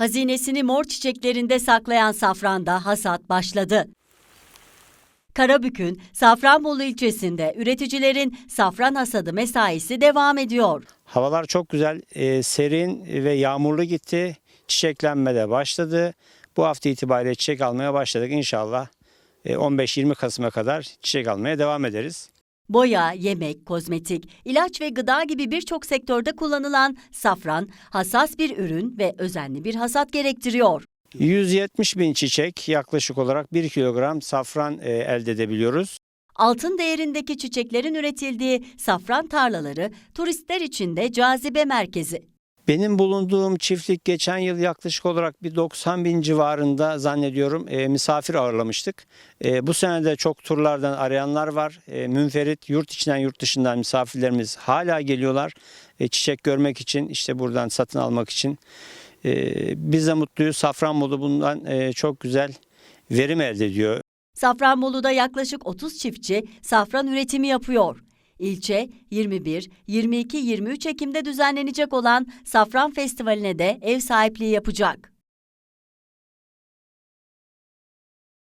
Hazinesini mor çiçeklerinde saklayan safranda hasat başladı. Karabük'ün Safranbolu ilçesinde üreticilerin safran hasadı mesaisi devam ediyor. Havalar çok güzel, e, serin ve yağmurlu gitti. Çiçeklenme de başladı. Bu hafta itibariyle çiçek almaya başladık. İnşallah e, 15-20 Kasım'a kadar çiçek almaya devam ederiz. Boya, yemek, kozmetik, ilaç ve gıda gibi birçok sektörde kullanılan safran hassas bir ürün ve özenli bir hasat gerektiriyor. 170 bin çiçek yaklaşık olarak 1 kilogram safran e, elde edebiliyoruz. Altın değerindeki çiçeklerin üretildiği safran tarlaları turistler için de cazibe merkezi. Benim bulunduğum çiftlik geçen yıl yaklaşık olarak bir 90 bin civarında zannediyorum e, misafir ağırlamıştık. E, bu sene de çok turlardan arayanlar var. E, münferit yurt içinden yurt dışından misafirlerimiz hala geliyorlar. E, çiçek görmek için işte buradan satın almak için. E, biz de mutluyuz. Safranbolu bundan e, çok güzel verim elde ediyor. Safranbolu'da yaklaşık 30 çiftçi safran üretimi yapıyor. İlçe 21, 22, 23 Ekim'de düzenlenecek olan Safran Festivali'ne de ev sahipliği yapacak.